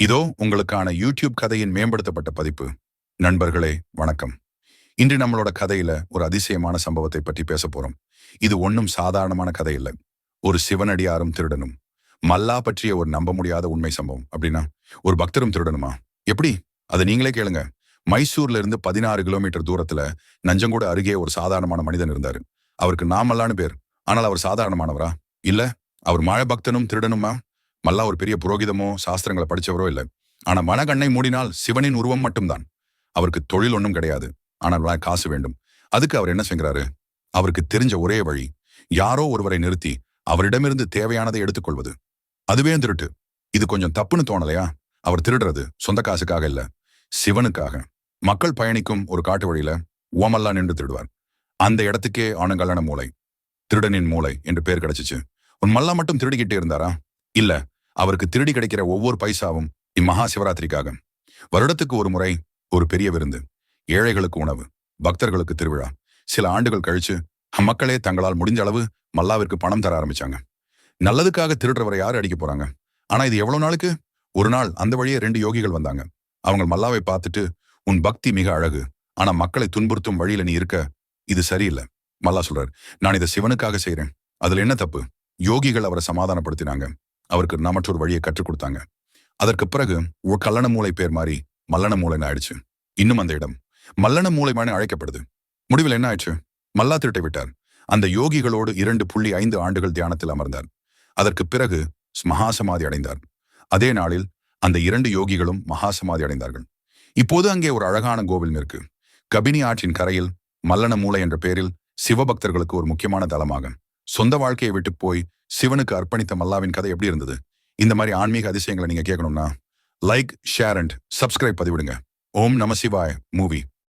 இதோ உங்களுக்கான யூடியூப் கதையின் மேம்படுத்தப்பட்ட பதிப்பு. நண்பர்களே வணக்கம். இன்று நம்மளோட கதையில ஒரு அதிசயமான சம்பவத்தை பற்றி பேச போறோம். இது ஒன்றும் சாதாரணமான கதை இல்லை. ஒரு சிவனடியாரும் திருடனும். மல்லா பற்றிய ஒரு நம்ப முடியாத உண்மை சம்பவம். அப்படின்னா ஒரு பக்தரும் திருடனுமா? எப்படி? அதை நீங்களே கேளுங்க. மைசூர்ல இருந்து பதினாறு கிலோமீட்டர் தூரத்துல நஞ்சங்கூட அருகே ஒரு சாதாரணமான மனிதன் இருந்தாரு. அவருக்கு நாமல்லான்னு பேர். ஆனால் அவர் சாதாரணமானவரா? இல்ல அவர் மழை பக்தனும் திருடனுமா? மல்லா ஒரு பெரிய புரோகிதமோ சாஸ்திரங்களை படிச்சவரோ இல்லை. ஆனா மனக்கண்ணை மூடினால் சிவனின் உருவம் மட்டும்தான். அவருக்கு தொழில் ஒன்றும் கிடையாது. ஆனால் காசு வேண்டும். அதுக்கு அவர் என்ன செய்கிறாரு? அவருக்கு தெரிஞ்ச ஒரே வழி யாரோ ஒருவரை நிறுத்தி அவரிடமிருந்து தேவையானதை எடுத்துக்கொள்வது. அதுவே திருட்டு. இது கொஞ்சம் தப்புன்னு தோணலையா? அவர் திருடுறது சொந்த காசுக்காக இல்ல சிவனுக்காக. மக்கள் பயணிக்கும் ஒரு காட்டு வழியில ஓமல்லா நின்று திருடுவார். அந்த இடத்துக்கே ஆனங்கல்லான மூளை திருடனின் மூளை என்று பேர் கிடைச்சிச்சு. உன் மல்லா மட்டும் திருடிக்கிட்டே இருந்தாரா? இல்ல அவருக்கு திருடி கிடைக்கிற ஒவ்வொரு பைசாவும் இம்மகா சிவராத்திரிக்காக வருடத்துக்கு ஒரு முறை ஒரு பெரிய விருந்து. ஏழைகளுக்கு உணவு பக்தர்களுக்கு திருவிழா. சில ஆண்டுகள் கழிச்சு மக்களே தங்களால் முடிஞ்ச அளவு மல்லாவிற்கு பணம் தர ஆரம்பிச்சாங்க. நல்லதுக்காக திருடுறவரை யாரு அடிக்க போறாங்க? ஆனா இது எவ்வளவு நாளுக்கு? ஒரு நாள் அந்த வழியே ரெண்டு யோகிகள் வந்தாங்க. அவங்க மல்லாவை பார்த்துட்டு உன் பக்தி மிக அழகு. ஆனா மக்களை துன்புறுத்தும் வழியில நீ இருக்க இது சரியில்லை. மல்லா சொல்றார் நான் இதை சிவனுக்காக செய்யறேன் அதுல என்ன தப்பு? யோகிகள் அவரை சமாதானப்படுத்தினாங்க. அவருக்கு நான் வழியை கற்றுக் கொடுத்தாங்க. அதற்கு பிறகு ஒரு கல்லண மூளை பேர் மாறி மல்லண மூளைன்னு ஆயிடுச்சு. இன்னும் அந்த இடம். மல்லண மூளைமான அழைக்கப்படுது. முடிவில் என்ன ஆயிடுச்சு? மல்லா திருட்டை விட்டார். அந்த யோகிகளோடு இரண்டு புள்ளி ஐந்து ஆண்டுகள் தியானத்தில் அமர்ந்தார். அதற்கு பிறகு மகாசமாதி அடைந்தார். அதே நாளில் அந்த இரண்டு யோகிகளும் மகாசமாதி அடைந்தார்கள். இப்போது அங்கே ஒரு அழகான கோவில் இருக்கு. கபினி ஆற்றின் கரையில் மல்லண மூளை என்ற பெயரில் சிவபக்தர்களுக்கு ஒரு முக்கியமான தலமாக. சொந்த வாழ்க்கையை விட்டு போய் சிவனுக்கு அர்ப்பணித்த மல்லாவின் கதை எப்படி இருந்தது? இந்த மாதிரி ஆன்மீக அதிசயங்களை நீங்க கேட்கணும்னா லைக் ஷேர் அண்ட் சப்ஸ்கிரைப் பதிவிடுங்க. ஓம் நம சிவாய் மூவி.